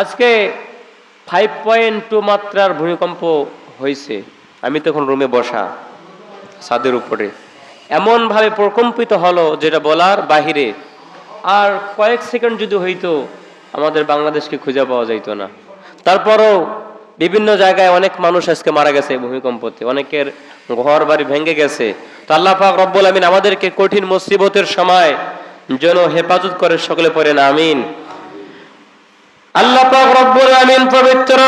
আজকে five point two মাত্রার ভূমিকম্প হয়েছে। আমি তখন রুমে বসা, ছাদের উপরে। এমনভাবে প্রকম্পিত হলো যেটা বলার বাহিরে। আর কয়েক সেকেন্ড যদি হইতো, আমাদের বাংলাদেশকে খুঁজে পাওয়া যাইতো না। তারপরও বিভিন্ন জায়গায় অনেক মানুষ আজকে মারা গেছে ভূমিকম্পতে। অনেকের ঘর বাড়ি ভেঙে গেছে। তো আল্লাহ পাক রব্বুল আমিন আমাদেরকে কঠিন মুসিবতের সময় যেন হেফাজত করে, সকলে পড়েন আমিন। আল্লাহ পাক রব্বুল আমিন পবিত্র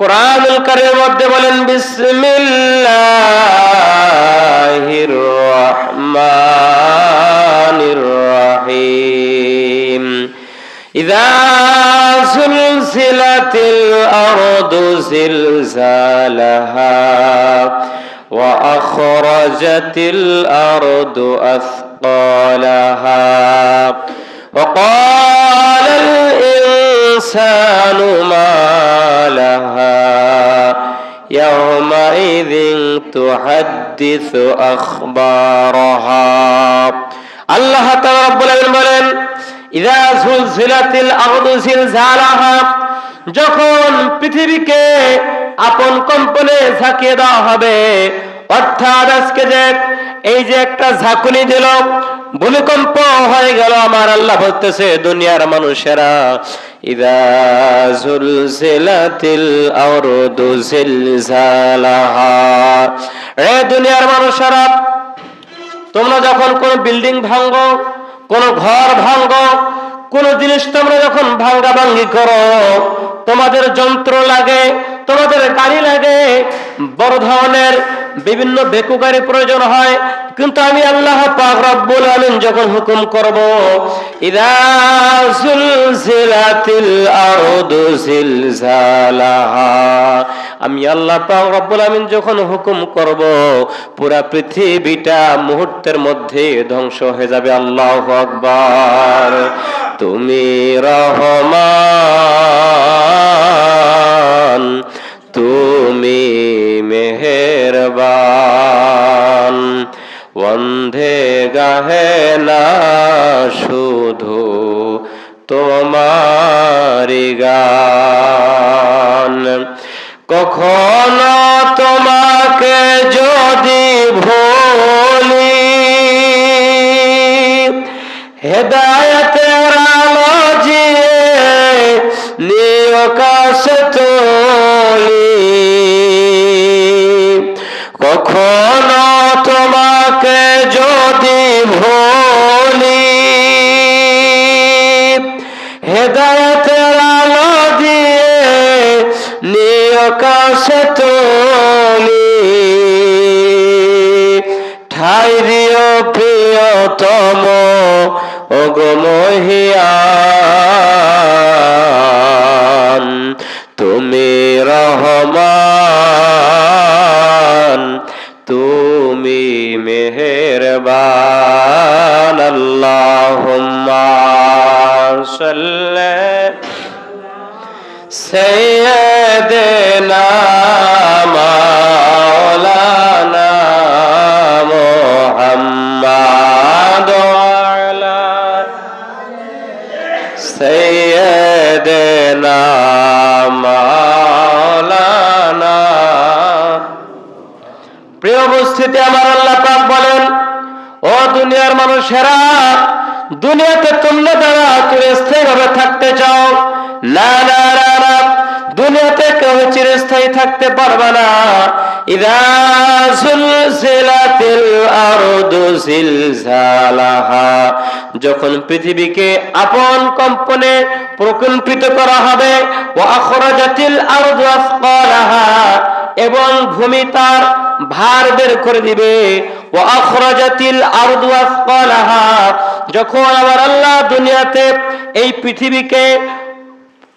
কোরআনুল কারীমের মধ্যে বলেন বিসমিল্লাহির রহমানির রহিম ইযা সুলসিলাতিল আরদু জিলজালাহা وأخرجت الأرض أثقالها وقال الإنسان ما لها يومئذ تحدث أخبارها আল্লাহ তাআলা রব্বুল আলামিন বলেন ইযা সুলসিলাতিল আরদু জিলজালাহা যখন পৃথিবীকে আপন কম্পনে ঝাঁকিয়ে দেওয়া হবে অর্থাৎ আজকে যে এই যে একটা ঝাঁকুনি দিল, ভূমিকম্প হয়ে গেল আমার, আল্লাহ বলতেছে, দুনিয়ার মানুষেরা, ইদা রে দুনিয়ার মানুষেরা, তোমরা যখন কোন বিল্ডিং ভাঙ্গো কোন ঘর ভাঙ্গো কোন জিনিস তোমরা যখন ভাঙ্গা ভাঙ্গি করো, তোমাদের যন্ত্র লাগে তোমাদের গাড়ি লাগে। বড় ধরনের বিভিন্ন বেকু গাড়ি প্রয়োজন হয়। কিন্তু আমি আল্লাহ পাক রব্বুল যখন হুকুম করব আমি আল্লাহ পাক রব্বুল আমিন যখন হুকুম করব, পুরা পৃথিবীটা মুহূর্তের মধ্যে ধ্বংস হয়ে যাবে। আল্লাহ আকবার। তুমি রহমান। তুমি মেহেরবান। বন্ধে গাহে না শুধু তোমারি গান। কখনো তোমাকে যদি ভুলি, হেদায়তের নিয়কাশ তোলি প্রিয়তম অগমহিয়ান প্রিয় উপস্থিতি আমার আল্লাহ পাক বলেন। ও দুনিয়ার মানুষেরা দুনিয়াতে তোমরা দ্বারা চিরস্থায়ী ভাবে থাকতে চাও না না না না দুনিয়াতে কেউ চিরস্থায়ী থাকতে পারবে না। ইদা সুলসিলাতিল আরদু জিলজালাহা, যখন পৃথিবীকে আপন কম্পনে প্রকম্পিত করা হবে, ওয়া আখরাজাতিল আরদু আসকালাহা এবং ভূমি তার ভার বের করে দিবে। ও যখন আমার আল্লাহ দুনিয়াতে এই পৃথিবীকে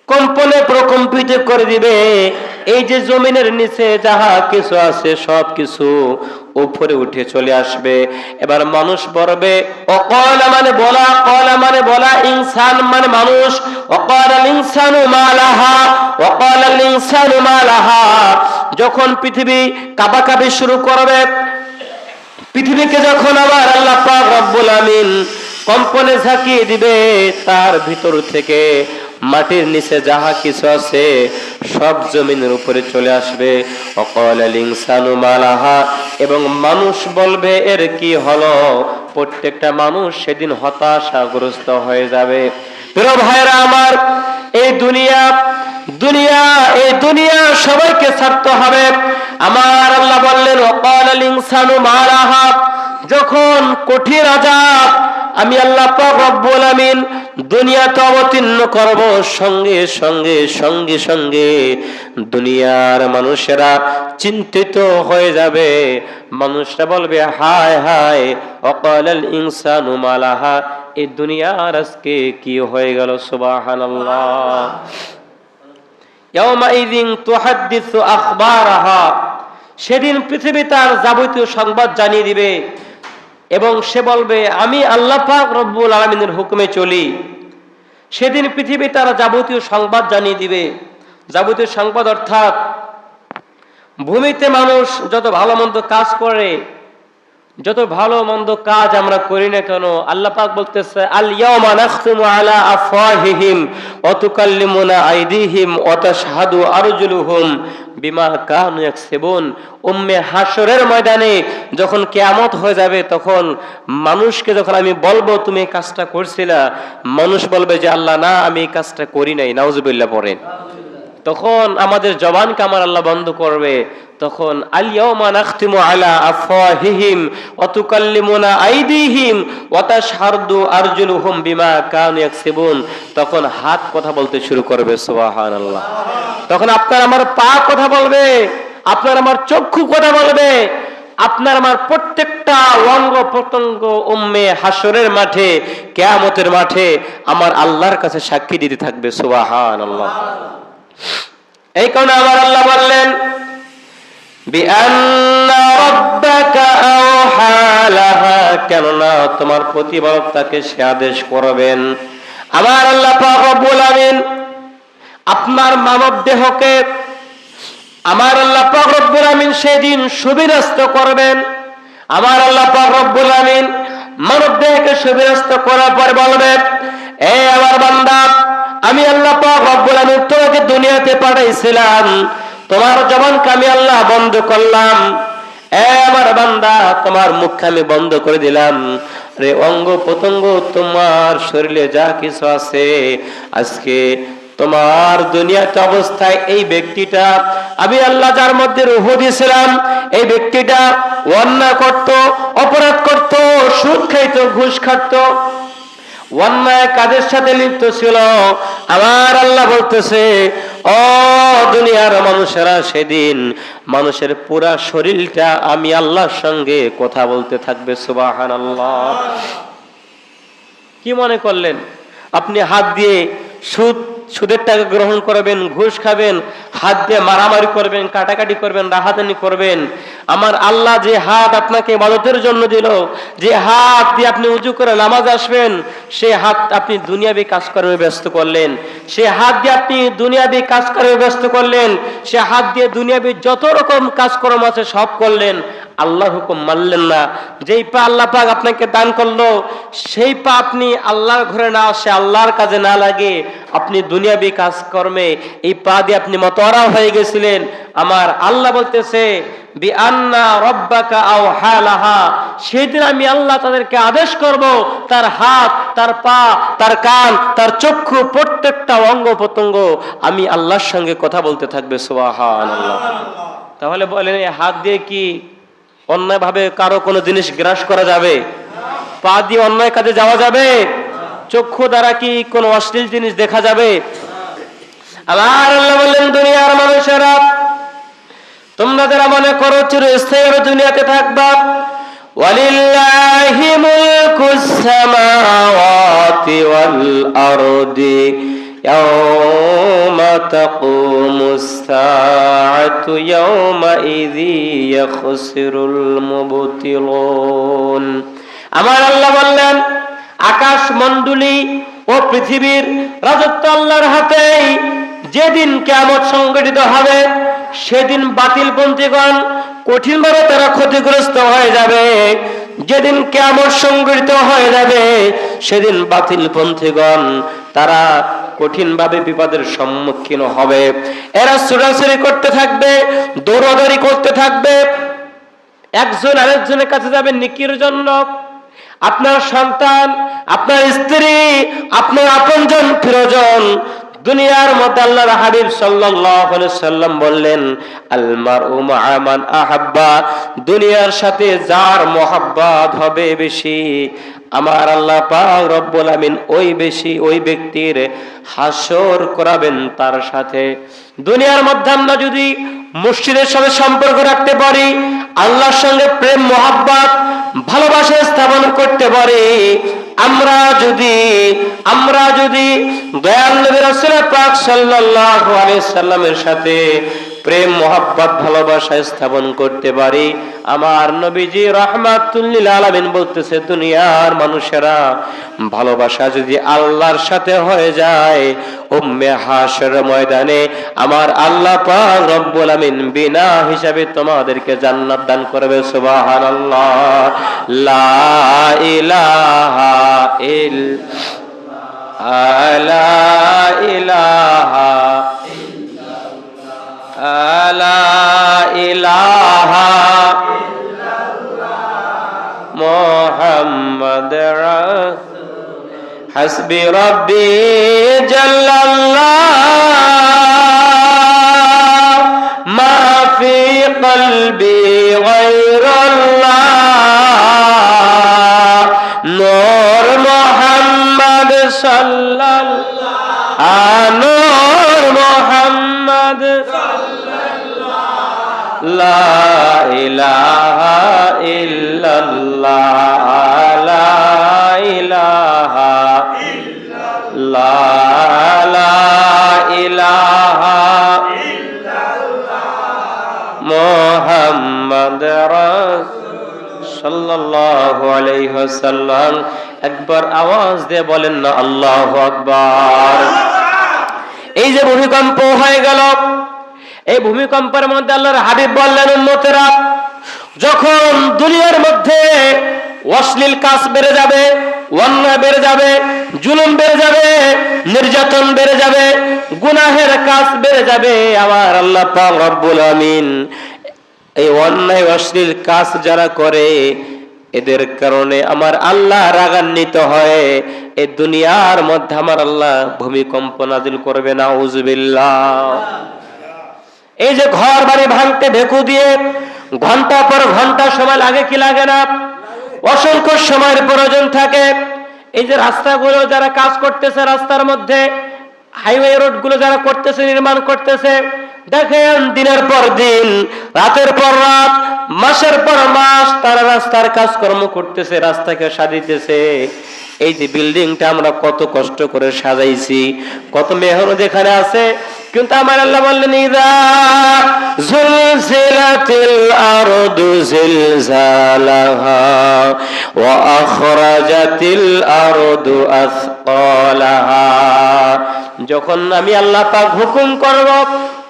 কম্পনে প্রকম্পিত করে দিবে, এই যে জমিনের নিচে যাহা কিছু আছে সব কিছু উপরে উঠে চলে আসবে। এবার মানুষ বলবে, অকল মানে বলা, কলা মানে বলা, ইনসান মানে মানুষ। অকল ইনসানু মালাহা, অকল ইনসানু মালাহা। যখন পৃথিবী কাবাকাবি শুরু করবে, পৃথিবীকে যখন আবার আল্লাহ পাক রব্বুল আমিন কম্পনে ঝাঁকিয়ে দিবে, তার ভিতর থেকে মাটির নিচে যাহা কিছু আছে, সব জমিনের উপরে চলে আসবে। ইনসানু মালাহা, এবং মানুষ বলবে, এর কি হলো? প্রত্যেকটা মানুষ সেদিন হতাশাগ্রস্ত হয়ে যাবে। ভাইরা আমার, এই দুনিয়া দুনিয়া, এই দুনিয়া সবাইকে ছাড়তে হবে। আমার আল্লাহ বললেন, অকাল ইনসানু মালাহা যখন কঠিন আজাব আমি আল্লাহ পাক রব্বুল দুনিয়াতে অবতীর্ণ করব সঙ্গে সঙ্গে সঙ্গে সঙ্গে। দুনিয়ার মানুষেরা চিন্তিত হয়ে যাবে। মানুষরা বলবে, হায় হায় অকাল ইনসানু মালাহা। এই দুনিয়ার আজকে কি হয়ে গেল? আখবারাহা। সেদিন পৃথিবী তার যাবতীয় সংবাদ জানিয়ে দিবে। এবং সে বলবে, আমি আল্লাহ পাক রব্বুল আলমিনের হুকুমে চলি। সেদিন পৃথিবী তারা যাবতীয় সংবাদ জানিয়ে দিবে। যাবতীয় সংবাদ অর্থাৎ ভূমিতে মানুষ যত ভালো মন্দ কাজ করে যত ভালো মন্দ কাজ আমরা করি না কেন, আল্লাহ পাক বলতেছে আল ইয়াউমা নাখতিমু আলা আফওয়াহিহিম ওয়া তুকাল্লিমুনা আইদিহিম ওয়া তাশহাদু আরজুলুহুম বিমা কানু ইয়াকসিবুন। উম্মে হাসরের ময়দানে যখন কিয়ামত হয়ে যাবে, তখন মানুষকে যখন আমি বলব, তুমি এই কাজটা করছিলা, মানুষ বলবে যে, আল্লাহ, না, আমি এই কাজটা করি নাই। নাউজুবিল্লাহ পড়েন। তখন আমাদের জবানকে আমার আল্লাহ বন্ধ করবে। তখন আলা তখন হাত কথা বলতে শুরু করবে, সুবহানাল্লাহ। তখন আপনার আমার পা কথা বলবে, আপনার আমার চক্ষু কথা বলবে, আপনার আমার প্রত্যেকটা অঙ্গ প্রত্যঙ্গ উম্মে হাসরের মাঠে, কেয়ামতের মাঠে আমার আল্লাহর কাছে সাক্ষী দিতে থাকবে, সুবহানাল্লাহ। এই কারণে আমার আল্লাহ বললেন কেননা তোমার প্রতিপালক তাকে সে আদেশ করবেন। আমার আল্লাহ বলাবেন আপনার মানব দেহকে আমার আল্লাহ রব্বুল আমিন সেদিন সুবিরস্ত করবেন। আমার আল্লাহ রব্বুল আমিন মানব দেহকে সুবিরস্ত করার পরে বলবেন, এ আমার বান্দা আমি আল্লাহ তোমাকে দুনিয়াতে পাঠাইছিলাম। তোমার জবানকে আমি আল্লাহ বন্ধ করলাম। আমার বান্দা, তোমার মুখকে আমি বন্ধ করে দিলাম। রে অঙ্গ প্রত্যঙ্গ তোমার শরীরে যা কিছু আছে, আজকে তোমার দুনিয়াতে অবস্থায় এই ব্যক্তিটা, আমি আল্লাহ যার মধ্যে রুহ দিয়েছিলাম, এই ব্যক্তিটা অন্যায় করত, অপরাধ করত, সুদ খাইতো, ঘুষ খাটতো। অন্যায় কাজের সাথে লিপ্ত ছিল? আমার আল্লাহ বলতেছে, ও দুনিয়ার মানুষেরা, সেদিন মানুষের পুরা শরীরটা আমি আল্লাহর সঙ্গে কথা বলতে থাকবে সুবাহান আল্লাহ কি মনে করলেন? আপনি হাত দিয়ে সুদ, সুদের টাকা গ্রহণ করবেন, ঘুষ খাবেন হাত দিয়ে মারামারি করবেন, কাটাকাটি করবেন রাহাতানি করবেন। আমার আল্লাহ যে হাত আপনাকে ইবাদতের জন্য দিল, যে হাত দিয়ে আপনি উঁচু করে নামাজ আসবেন, সে হাত আপনি দুনিয়াবি কাজকর্মে ব্যস্ত করলেন। সে হাত দিয়ে আপনি দুনিয়াবি কাজকর্মে ব্যস্ত করলেন, সে হাত দিয়ে দুনিয়াবি যত রকম কাজকর্ম আছে সব করলেন। আল্লাহর হুকুম মানলেন না। যেই পা আল্লাহ পাক আপনাকে দান করল, সেই পা আপনি আল্লাহর ঘরে না আসে, আল্লাহর কাজে না লাগে। আপনি দুনিয়াবি কাজকর্মে এই পা দিয়ে আপনি মতরা হয়ে গেছিলেন। আমার আল্লাহ বলতেছে সেদিন আমি আল্লাহ তাদেরকে আদেশ করব, তার হাত, তার পা, তার কান, তার চক্ষু, প্রত্যেকটা অঙ্গ প্রত্যঙ্গ আমি আল্লাহর সঙ্গে কথা বলতে থাকবে আল্লাহ তাহলে বলেন হাত দিয়ে কি অন্যায়ভাবে কারও কোনো জিনিস গ্রাস করা যাবে? পা দিয়ে অন্যায় কাজে যাওয়া যাবে? চক্ষু দ্বারা কি কোনো অশ্লীল জিনিস দেখা যাবে? আল্লাহ দুনিয়ার মনে করো চিরস্থায়ী দুনিয়াতে يوم تقوم الساعة يومئذ يخسر المبطلون আমার আল্লাহ বললেন আকাশ মণ্ডলী ও পৃথিবীর রাজত্ব আল্লাহর হাতেই যেদিন কেমত সংগঠিত হবে সেদিন বাতিল পন্থীগণ কঠিনভাবে তারা ক্ষতিগ্রস্ত হয়ে যাবে যেদিন কেমন সংগঠিত হয়ে যাবে, সেদিন বাতিল পন্থীগণ তারা কঠিনভাবে বিপদের সম্মুখীন হবে। এরা ছোড়াছুরি করতে থাকবে, দৌড়াদৌড়ি করতে থাকবে। একজন আরেকজনের কাছে যাবে নিকির জন্য। আপনার সন্তান, আপনার স্ত্রী, আপনার আপনজন, প্রিয়জন দুনিয়ার মধ্যে আল্লাহর হাবিব সাল্লাল্লাহু সাল্লাম বললেন আলমার মান আহাব্বা, দুনিয়ার সাথে যার মহাব্বাত হবে বেশি, আমার আল্লাহ পাক রব্বুল আমিন ওই বেশি ওই ব্যক্তির হাসর করাবেন তার সাথে। দুনিয়ার মধ্যে আমরা যদি মসজিদের সাথে সম্পর্ক রাখতে পারি, আল্লাহর সঙ্গে প্রেম, মোহাব্বত, ভালোবাসা স্থাপন করতে পারি। আমরা যদি আমরা যদি দয়াল নবী রাসূল পাক সাল্লাল্লাহু আলাইহি সাল্লামের সাথে প্রেম, মোহাব্বত, ভালোবাসা স্থাপন করতে পারি। আমার নবীজি রহমাতুল্লিল আলামিন বলতেছে, দুনিয়ার মানুষেরা, ভালোবাসা যদি আল্লাহর সাথে হয়ে যায়, উম্মে হাসর ময়দানে আমার আল্লাহ পাক রব্বুল আমিন বিনা হিসাবে তোমাদেরকে জান্নাত দান করবে, সুবহানাল্লাহ। লা ইলাহা ইল লা ইলাহা لا إله محمد رسول حسبي ربي جل الله ما في قلبي غير الله نور محمد صلى الله نور محمد لا একবার আওয়াজ দিয়ে বলেন না আল্লাহ আকবার। এই যে ভূমিকম্প হয়ে গেল। এই ভূমিকম্পের মধ্যে আল্লাহর হাবিব বললেন, উম্মতেরা, যখন দুনিয়ার মধ্যে অশ্লীল কাজ বেড়ে যাবে, অন্যায় বেড়ে যাবে, জুলুম বেড়ে যাবে, নির্যাতন বেড়ে যাবে, গুনাহের কাজ বেড়ে যাবে, আমার আল্লাহ পাক রব্বুল আমিন এই অন্যায়, অশ্লীল কাজ যারা করে, এদের কারণে আমার আল্লাহ রাগান্বিত হয়। এই দুনিয়ার মধ্যে আমার আল্লাহ ভূমিকম্প নাজিল করবে না উজবিল্লাহ এই যে ঘর বাড়ি ভাঙতে ভেকু দিয়ে ঘণ্টা পর ঘণ্টা সময় লাগে কি লাগে না? অসংখ্য সময়ের প্রয়োজন থাকে। এই যে রাস্তাগুলো যারা কাজ করতেছে রাস্তার মধ্যে হাইওয়ে রোডগুলো যারা করতেছে, নির্মাণ করতেছে, দেখেন দিনের পর দিন, রাতের পর রাত, মাসের পর মাস তারা রাস্তার কাজকর্ম করতেছে, রাস্তাকে সাজিতেছে। এই যে বিল্ডিংটা আমরা কত কষ্ট করে সাজাইছি, কত মেহনত এখানে আছে। কিন্তু আমার আল্লাহ বললেন যখন আমি আল্লাহ পাক হুকুম করব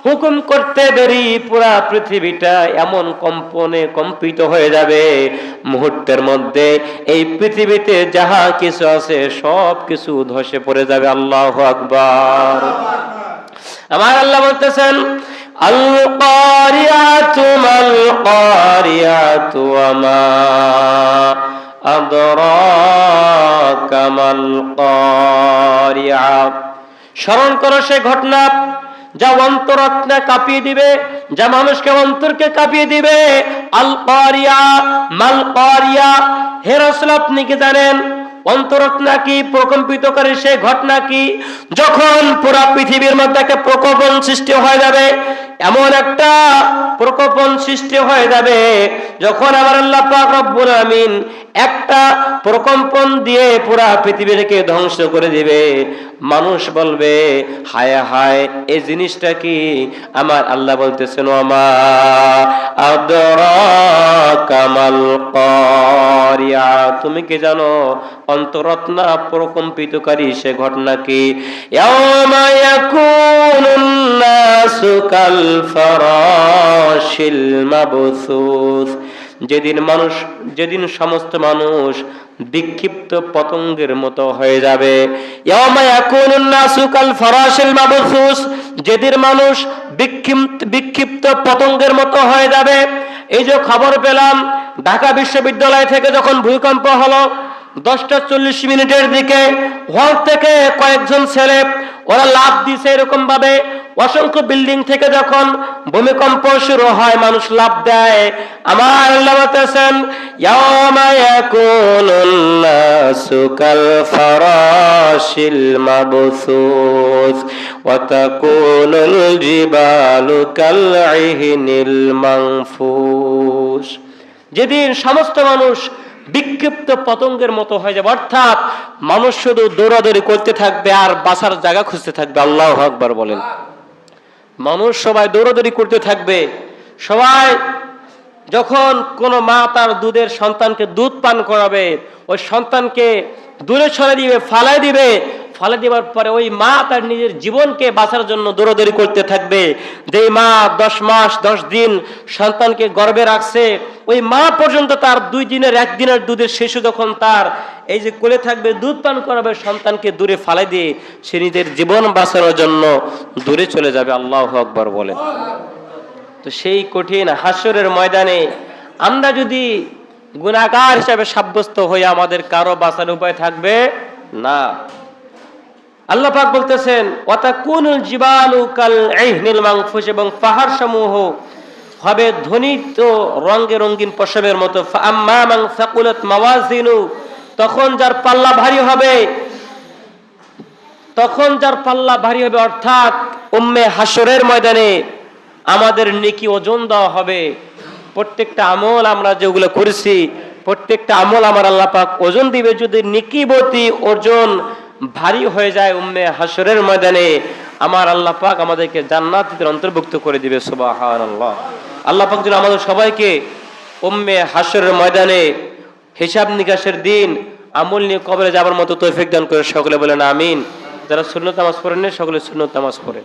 হুকুম করতে দেরি, পুরা পৃথিবীটা এমন কম্পনে কম্পিত হয়ে যাবে। মুহূর্তের মধ্যে এই পৃথিবীতে যাহা কিছু আছে, সব কিছু ধসে পড়ে যাবে। আল্লাহ আকবার। আমার আল্লাহ বলতেছেন স্মরণ করো সে ঘটনা। যা অন্তরাত্মা কাঁপিয়ে দিবে, যা মানুষকে অন্তরকে কাঁপিয়ে দিবে। আল কারিয়া মাল কারিয়া হে আপনি কি জানেন? অন্তরত্না কি প্রকম্পিত করে সে ঘটনা কি? যখন পুরা পৃথিবীর মধ্যে একটা প্রকম্পন সৃষ্টি হয়ে যাবে, এমন একটা প্রকম্পন সৃষ্টি হয়ে যাবে, যখন আমার আল্লাহ রব্বুল আমিন একটা প্রকম্পন দিয়ে পুরা পৃথিবীটাকে ধ্বংস করে দিবে। মানুষ বলবে, হায় হায়, এই জিনিসটা কি? আমার আল্লাহ বলতেছেন আমা কামাল তুমি কি জানো? অন্তরত্না প্রকম্পিতকারী সে ঘটনা কি ইয়াউমা ইয়াকুনুন নাসু কাল মাবসুস। যেদিন মানুষ, যেদিন সমস্ত মানুষ বিক্ষিপ্ত পতঙ্গের মতো হয়ে যাবে যেদিন মানুষ বিক্ষিপ্ত বিক্ষিপ্ত পতঙ্গের মতো হয়ে যাবে। এই যে খবর পেলাম, ঢাকা বিশ্ববিদ্যালয় থেকে যখন ভূমিকম্প হলো দশটা চল্লিশ মিনিটের দিকে হল থেকে কয়েকজন ছেলে, ওরা লাভ দিছে এরকম ভাবে অসংখ্য বিল্ডিং থেকে যখন ভূমিকম্প শুরু হয়, মানুষ লাভ দেয়। আমার আল্লাহ বলতেছেন যেদিন সমস্ত মানুষ বিক্ষিপ্ত পতঙ্গের মতো হয়ে যাবে। অর্থাৎ মানুষ শুধু দৌড়াদৌড়ি করতে থাকবে আর বাসার জায়গা খুঁজতে থাকবে। আল্লাহ আকবার বলেন। মানুষ সবাই দৌড়াদৌড়ি করতে থাকবে। সবাই যখন কোনো মা তার দুধের সন্তানকে দুধ পান করাবে, ওই সন্তানকে দূরে সরে দিবে, ফালাই দিবে ফালে দেওয়ার পরে ওই মা তার নিজের জীবনকে বাঁচার জন্য দৌড়াদৌড়ি করতে থাকবে। যে মা দশ মাস, দশ দিন সন্তানকে গর্বে রাখছে, ওই মা পর্যন্ত তার দুই দিনের একদিনের দুধের শিশু যখন তার এই যে কোলে থাকবে, দুধ পান করাবে, সন্তানকে দূরে ফালাই দিয়ে সে নিজের জীবন বাঁচানোর জন্য দূরে চলে যাবে। আল্লাহ আকবর বলে। তো সেই কঠিন হাসরের ময়দানে আমরা যদি গুণাগার হিসাবে সাব্যস্ত হয়ে আমাদের কারও বাঁচার উপায় থাকবে না। আল্লাহ পাক বলতেছেন, ওয়াতাকুনুল জিবালু কাল ইহনিল মানফুস এবং পাহাড় সমূহ হবে ধ্বনিত রঙে রঙিন পশমের মতো। মাওয়াজিনু, তখন যার পাল্লা ভারী হবে, তখন যার পাল্লা ভারী হবে, অর্থাৎ উম্মে হাসরের ময়দানে আমাদের নেকি ওজন দেওয়া হবে। প্রত্যেকটা আমল আমরা যেগুলো করেছি, প্রত্যেকটা আমল আমার আল্লাহ পাক ওজন দিবে। যদি নিকিবতী ওজন ভারী হয়ে যায় উম্মে হাসরের ময়দানে। আমার আল্লাহ পাক আমাদেরকে জান্নাতিদের অন্তর্ভুক্ত করে দিবে সুবাহ আল্লাহ আল্লাহ পাক যেন আমাদের সবাইকে উম্মে হাসরের ময়দানে হিসাব নিকাশের দিন, আমল নিয়ে কবরে যাবার মতো তৌফিক দান করে সকলে বলেন আমিন। যারা শূন্য তামাজ পড়েন সকলে শূন্য তামাজ পড়েন।